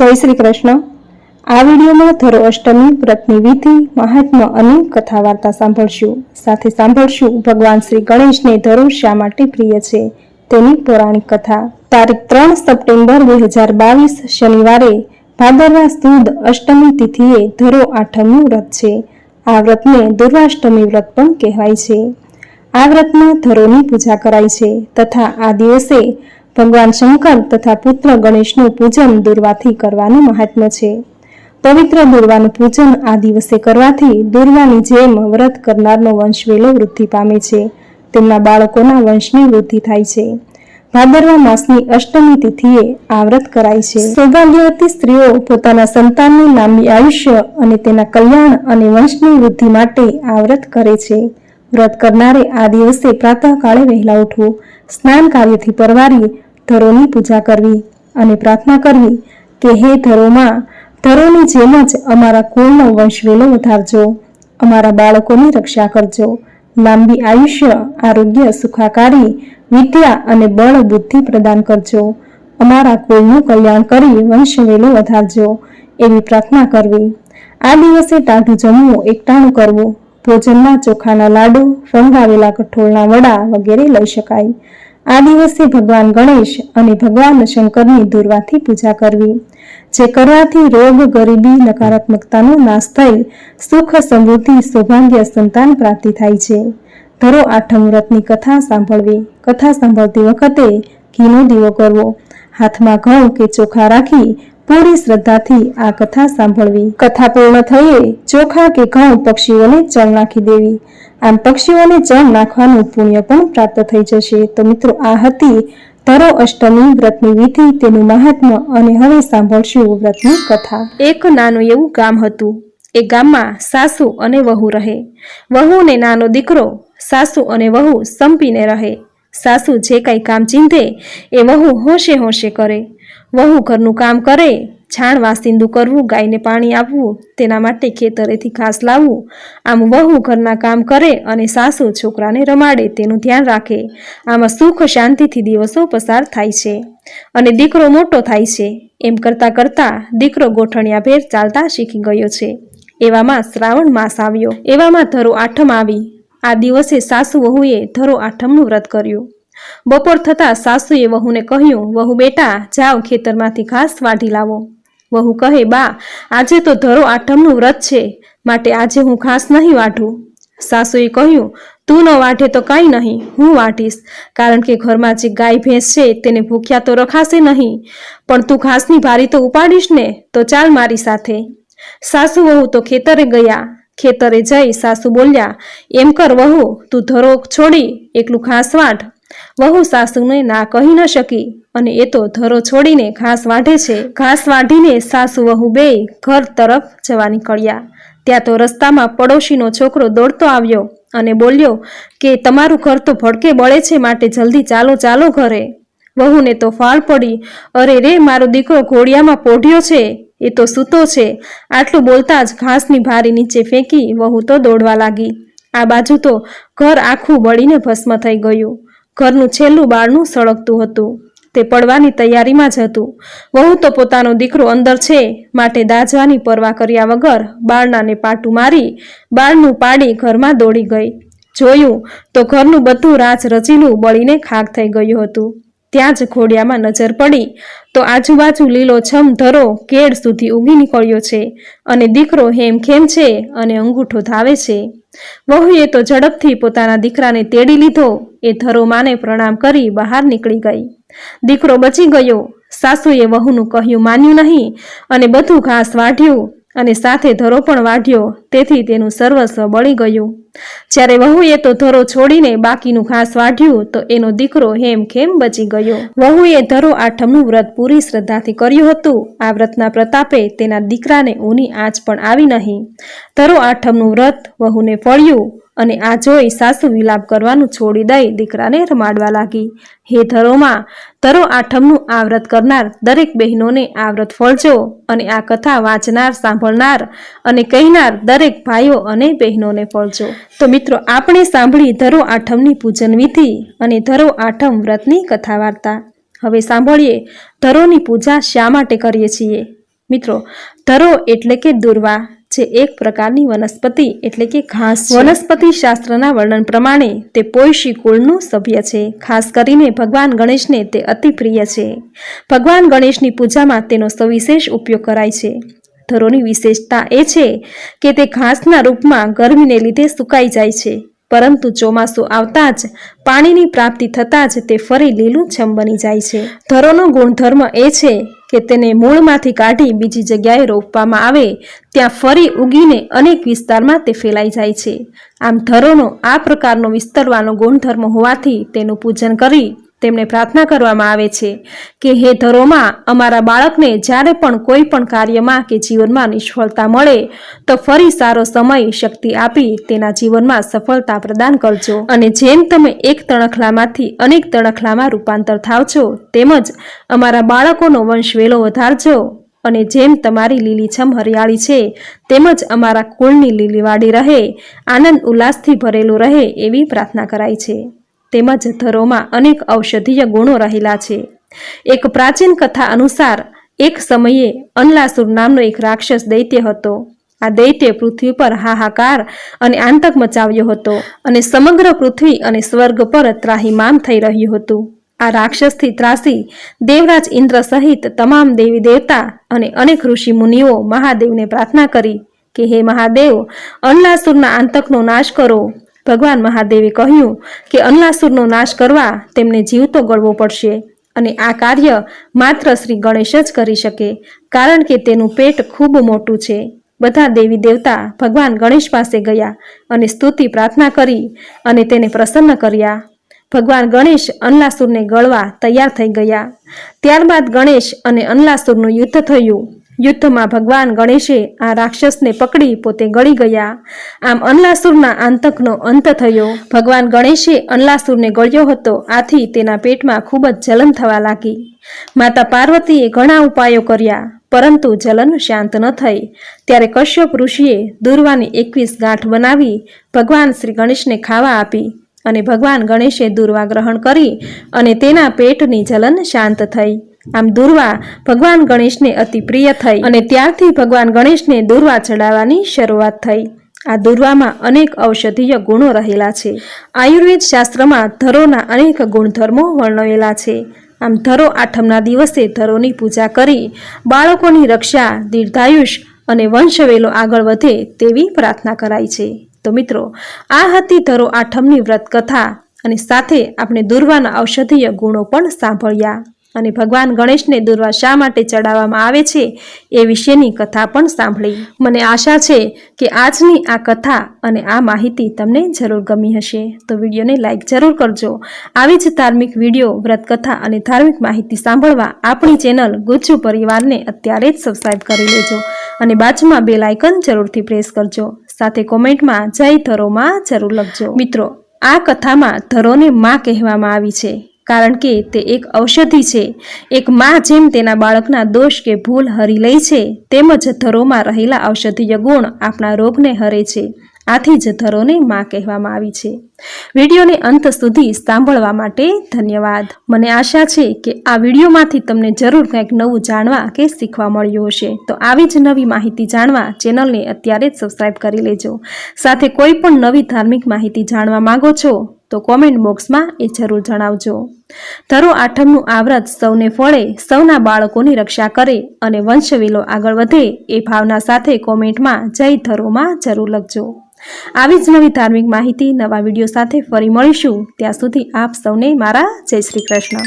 જય શ્રી કૃષ્ણ. આ વિડીયોમાં ધરો અષ્ટમી, વ્રતની વિધિ, મહાત્મ્ય અને કથા વાર્તા સાંભળશું. સાથે સાંભળશું ભગવાન શ્રી ગણેશને ધરો શા માટે પ્રિય છે? તેની પૌરાણિક કથા. તારીખ ત્રણ સપ્ટેમ્બર બે હજાર બાવીસ શનિવારે ભાદરવા સુદ અષ્ટમી તિથિએ ધરો આઠમનું વ્રત છે. આ વ્રતને દુર્વાષ્ટમી વ્રત પણ કહેવાય છે. આ વ્રતમાં ધરોની પૂજા કરાય છે તથા આ દિવસે ભગવાન શંકર તથા પુત્ર ગણેશનું પૂજન દુર્વાથી કરવાનું મહાત્મ્ય છે. પવિત્ર દુર્વાનું પૂજન આ દિવસે કરવાથી દુર્વાની જેમ વ્રત કરનારનો વંશ વેલો વૃદ્ધિ પામે છે. તેમના બાળકોના વંશની વૃદ્ધિ થાય છે. ભાદરવા માસની અષ્ટમી તિથિએ આ વ્રત કરાય છે. સૌભાગ્યવતી સ્ત્રીઓ પોતાના સંતાનની લાંબી આયુષ્ય અને તેના કલ્યાણ અને વંશની વૃદ્ધિ માટે આ વ્રત કરે છે. વ્રત કરનારે આ દિવસે પ્રાતઃકાળે વહેલા ઉઠવું, સ્નાન કાર્યથી પરવારી ધરોની પૂજા કરવી અને પ્રાર્થના કરવી કે હે ધરોમાં, ધરોની જેમ જ અમારા કુળનો વંશ વેલો વધારજો, અમારા બાળકોની રક્ષા કરજો, લાંબી આયુષ્ય, આરોગ્ય, સુખાકારી, વિદ્યા અને બળ બુદ્ધિ પ્રદાન કરજો, અમારા કુળનું કલ્યાણ કરી વંશ વેલો વધારજો, એવી પ્રાર્થના કરવી. આ દિવસે ટાઢું જમવું, એકટાણું કરવું, ભોજનમાં ચોખાના લાડુ ફંગાવેલા કઠોળના વડા વગેરે લઈ શકાય. આ દિવસે ભગવાન ગણેશ અને ભગવાન શંકરની દુર્વાથી પૂજા કરવી, જે કરવાથી રોગ, ગરીબી, નકારાત્મકતાનો નાશ થઈ, સુખ, સમૃદ્ધિ, સૌભાગ્ય, સંતાન પ્રાપ્તિ થાય છે. ધરો આઠમ વ્રતની કથા સાંભળવી. કથા સાંભળતી વખતે ઘીનો દીવો કરવો. હાથમાં ઘઉં કે ચોખા રાખી પૂરી શ્રદ્ધાથી આ કથા સાંભળવી. કથા પૂર્ણ થઈએ ચોખા કે ઘઉં પક્ષીઓને ચણ નાખી દેવી. આમ પક્ષીઓને ચણ નાખવાનું પુણ્ય પણ પ્રાપ્ત થઈ જશે. તો મિત્રો, આ હતી ધરો અષ્ટમી વ્રતની વિધિ. તેનું મહાત્મ્ય અને હવે સાંભળશું વ્રતની કથા. એક નાનું એવું ગામ હતું. એ ગામમાં સાસુ અને વહુ રહે. વહુ ને નાનો દીકરો, સાસુ અને વહુ સંપીને રહે. સાસુ જે કાંઈ કામ ચીંધે, એ વહુ હોશે હોશે કરે. વહુ ઘરનું કામ કરે છાણ વાસિંદુ કરવું, ગાયને પાણી આપવું, તેના માટે ખેતરેથી ઘાસ લાવવું. આમ વહુ ઘરના કામ કરે અને સાસુ છોકરાને રમાડે, તેનું ધ્યાન રાખે. આમાં સુખ શાંતિથી દિવસો પસાર થાય છે અને દીકરો મોટો થાય છે. એમ કરતાં કરતાં દીકરો ગોઠણિયા ભેર ચાલતા શીખી ગયો છે. એવામાં શ્રાવણ માસ આવ્યો. એવામાં ધરો આઠમ આવી. આ દિવસે સાસુ વહુએ ધરો આઠમનું વ્રત કર્યું. બપોર થતાં સાસુએ વહુને કહ્યું, વહુ બેટા, જાઓ ખેતરમાંથી ઘાસ વાઢી લાવો. વહુ કહે, બા, આજે તો ધરો આઠમનું વ્રત છે, માટે આજે હું ઘાસ નહીં વાઢું. સાસુએ કહ્યું, તું ન વાઢે તો કાંઈ નહીં, હું વાઢીશ, કારણ કે ઘરમાં જે ગાય ભેંસ છે તેને ભૂખ્યા તો રખાશે નહીં, પણ તું ઘાસની ભારી તો ઉપાડીશ ને, તો ચાલ મારી સાથે. સાસુ વહુ તો ખેતરે ગયા. ખેતરે જઈ સાસુ બોલ્યા, એમ કર વહુ, તું ધરો છોડી, એકલું ઘાસ વાઢ. વહુ સાસુને ના કહી ન શકી અને એ તો ધરો છોડીને ઘાસ વાઢે છે. ઘાસ વાઢીને સાસુ વહુ બે ઘર તરફ જવા નીકળ્યા. ત્યાં તો રસ્તામાં પડોશીનો છોકરો દોડતો આવ્યો અને બોલ્યો, કે તમારું ઘર તો ભડકે બળે છે, માટે જલ્દી ચાલો ચાલો ઘરે. વહુને તો ફાળ પડી, અરે રે, મારો દીકરો ઘોડિયામાં પોઢ્યો છે, એ તો સૂતો છે. આટલું બોલતા જ ઘાસની ભારી નીચે ફેંકી વહુ તો દોડવા લાગી. આ બાજુ તો ઘર આખું બળીને ભસ્મ થઈ ગયું. ઘરનું છેલ્લું બાળનું સળગતું હતું. તે પડવાની તૈયારીમાં જ હતું. વહુ તો પોતાનો દીકરો અંદર છે, માટે દાજવાની પરવા કર્યા વગર બાળનાને પાટું મારી બાળનું પાડી ઘરમાં દોડી ગઈ. જોયું તો ઘરનું બધું રાચ રચીલું બળીને ખાક થઈ ગયું હતું. ત્યાં જ ઘોડિયામાં નજર પડી તો આજુબાજુ લીલો છમ ધરો કેળ સુધી ઉગી નીકળ્યો છે અને દીકરો હેમખેમ છે અને અંગૂઠો ધાવે છે. વહુએ તો ઝડપથી પોતાના દીકરાને તેડી લીધો એ ધરો માને પ્રણામ કરી બહાર નીકળી ગઈ. દીકરો બચી ગયો. સાસુએ વહુનું કહ્યું, માન્યું નહીં. અને બધું ઘાસ વાઢ્યું અને સાથે ધરો પણ વાઢ્યો. તેથી તેનું સર્વસ્વ બળી ગયું. જ્યારે વહુએ તો ધરો છોડીને બાકીનું ઘાસ વાઢ્યું, તો એનો દીકરો હેમ ખેમ બચી ગયો. વહુએ ધરો આઠમનું વ્રત પૂરી શ્રદ્ધાથી કર્યું હતું. આ વ્રતના પ્રતાપે તેના દીકરાને ઊની આંચ પણ આવી નહીં. ધરો આઠમનું વ્રત વહુને ફળ્યું. અને આ જોઈ સાસુ વિલાપ કરવાનું છોડી દઈ દીકરાને રમાડવા લાગી. હે ધરોમાં, ધરો આઠમનું આ વ્રત કરનાર દરેક બહેનોને આ વ્રત ફળજો અને આ કથા વાંચનાર, સાંભળનાર અને કહેનાર દરેક ભાઈઓ અને બહેનોને ફળજો તો મિત્રો, આપણે સાંભળી ધરો આઠમની પૂજન વિધિ અને ધરો આઠમ વ્રતની કથા વાર્તા. હવે સાંભળીએ, ધરોની પૂજા શા માટે કરીએ છીએ? મિત્રો, ધરો એટલે કે દુર્વા. જે એક પ્રકારની વનસ્પતિ એટલે કે ઘાસ વનસ્પતિ શાસ્ત્રના વર્ણન પ્રમાણે તે પોયશી કુળનું સભ્ય છે. ખાસ કરીને ભગવાન ગણેશને તે અતિ પ્રિય છે. ભગવાન ગણેશની પૂજામાં તેનો સવિશેષ ઉપયોગ કરાય છે. ધરોની વિશેષતા એ છે કે તે ઘાસના રૂપમાં ગરમીને લીધે સુકાઈ જાય છે. પરંતુ ચોમાસું આવતા જ પાણીની પ્રાપ્તિ થતાં જ તે ફરી લીલુંછમ બની જાય છે. ધરોનો ગુણધર્મ એ છે કે તેને મૂળમાંથી કાઢી બીજી જગ્યાએ રોપવામાં આવે, ત્યાં ફરી ઉગીને અનેક વિસ્તારમાં તે ફેલાઈ જાય છે. આમ ધરોનો આ પ્રકારનો વિસ્તરવાનો ગુણધર્મ હોવાથી તેનું પૂજન કરી તેમને પ્રાર્થના કરવામાં આવે છે કે હે ધરોમાં અમારા બાળકને જ્યારે પણ કોઈ પણ કાર્યમાં કે જીવનમાં નિષ્ફળતા મળે, તો ફરી સારો સમય, શક્તિ આપી તેના જીવનમાં સફળતા પ્રદાન કરજો. અને જેમ તમે એક તણખલામાંથી અનેક તણખલામાં રૂપાંતર થાવ છો, તેમજ અમારા બાળકોનો વંશ વેલો વધારજો. અને જેમ તમારી લીલીછમ હરિયાળી છે, તેમજ અમારા કુળની લીલીવાડી રહે, આનંદ ઉલ્લાસથી ભરેલું રહે એવી પ્રાર્થના કરાય છે. તેમજ ધરોમાં અનેક ઔષધીય ગુણો રહેલા છે. એક પ્રાચીન કથા અનુસાર, એક સમયે અનલાસુર નામનો એક રાક્ષસ દૈત્ય હતો. આ દૈત્ય પૃથ્વી પર હાહાકાર અને આંતક મચાવ્યો હતો અને સમગ્ર પૃથ્વી અને સ્વર્ગ પર ત્રાહિમામ થઈ રહ્યું હતું. આ રાક્ષસથી ત્રાસી દેવરાજ ઇન્દ્ર સહિત તમામ દેવી દેવતા અને અનેક ઋષિ મુનિઓ મહાદેવને પ્રાર્થના કરી કે, હે મહાદેવ, અનલાસુરના આંતકનો નાશ કરો. ભગવાન મહાદેવે કહ્યું કે અનલાસુરનો નાશ કરવા તેમને જીવતો ગળવો પડશે અને આ કાર્ય માત્ર શ્રી ગણેશ જ કરી શકે, કારણ કે તેનું પેટ ખૂબ મોટું છે. બધા દેવી દેવતા ભગવાન ગણેશ પાસે ગયા અને સ્તુતિ પ્રાર્થના કરી અને તેને પ્રસન્ન કર્યા. ભગવાન ગણેશ અનલાસુરને ગળવા તૈયાર થઈ ગયા. ત્યારબાદ ગણેશ અને અનલાસુરનું યુદ્ધ થયું. યુદ્ધમાં ભગવાન ગણેશે આ રાક્ષસને પકડી પોતે ગળી ગયા. આમ અનલાસુરના આંતકનો અંત થયો. ભગવાન ગણેશે અનલાસુરને ગળ્યો હતો. આથી તેના પેટમાં ખૂબ જ જલન થવા લાગી. માતા પાર્વતીએ ઘણા ઉપાયો કર્યા, પરંતુ જલન શાંત ન થઈ. ત્યારે કશ્યપ ઋષિએ દુર્વાની એકવીસ ગાંઠ બનાવી ભગવાન શ્રી ગણેશને ખાવા આપી અને ભગવાન ગણેશે દુર્વા ગ્રહણ કરી અને તેના પેટની જલન શાંત થઈ. આમ દુર્વા ભગવાન ગણેશને અતિ પ્રિય થઈ અને ત્યારથી ભગવાન ગણેશને દુર્વા ચડાવવાની શરૂઆત થઈ. આ દુર્વામાં અનેક ઔષધીય ગુણો રહેલા છે. આયુર્વેદ શાસ્ત્રમાં ધરોના અનેક ગુણધર્મો વર્ણવેલા છે. આમ ધરો આઠમના દિવસે ધરોની પૂજા કરી, બાળકોની રક્ષા, દીર્ઘાયુષ અને વંશવેલો આગળ વધે તેવી પ્રાર્થના કરાય છે. તો મિત્રો, આ હતી ધરો આઠમની વ્રત કથા અને સાથે આપણે દુર્વાના ઔષધીય ગુણો પણ સાંભળ્યા. અને ભગવાન ગણેશને દુર્વા શા માટે ચડાવવામાં આવે છે એ વિશેની કથા પણ સાંભળી. મને આશા છે કે આજની આ કથા અને આ માહિતી તમને જરૂર ગમી હશે. તો વિડીયોને લાઇક જરૂર કરજો. આવી જ ધાર્મિક વીડિયો, વ્રતકથા અને ધાર્મિક માહિતી સાંભળવા આપણી ચેનલ ગુજ્જુ પરિવારને અત્યારે જ સબસ્ક્રાઈબ કરી લેજો અને બાજુમાં બે લાઇકન જરૂરથી પ્રેસ કરજો. સાથે કોમેન્ટમાં જય ધરોમાં જરૂર લખજો. મિત્રો, આ કથામાં ધરોને માં કહેવામાં આવી છે. કારણ કે તે એક ઔષધિ છે. એક માં જેમ તેના બાળકના દોષ કે ભૂલ હરી લે છે, તેમજ ધરોમાં રહેલા ઔષધીય ગુણ આપણા રોગને હરે છે. આથી જ ધરોને માં કહેવામાં આવી છે. વિડીયોને અંત સુધી સાંભળવા માટે ધન્યવાદ. મને આશા છે કે આ વિડીયોમાંથી તમને જરૂર કંઈક નવું જાણવા કે શીખવા મળ્યું હશે. તો આવી જ નવી માહિતી જાણવા ચેનલને અત્યારે જ સબસ્ક્રાઈબ કરી લેજો. સાથે કોઈ પણ નવી ધાર્મિક માહિતી જાણવા માંગો છો તો કોમેન્ટ બોક્સમાં એ જરૂર જણાવજો. ધરો આઠમનું આ વ્રત સૌને ફળે, સૌના બાળકોની રક્ષા કરે અને વંશવેલો આગળ વધે એ ભાવના સાથે કોમેન્ટમાં જય ધરોમાં જરૂર લખજો. આવી જ નવી ધાર્મિક માહિતી નવા વીડિયો સાથે ફરી મળીશું. ત્યાં સુધી આપ સૌને મારા જય શ્રી કૃષ્ણ.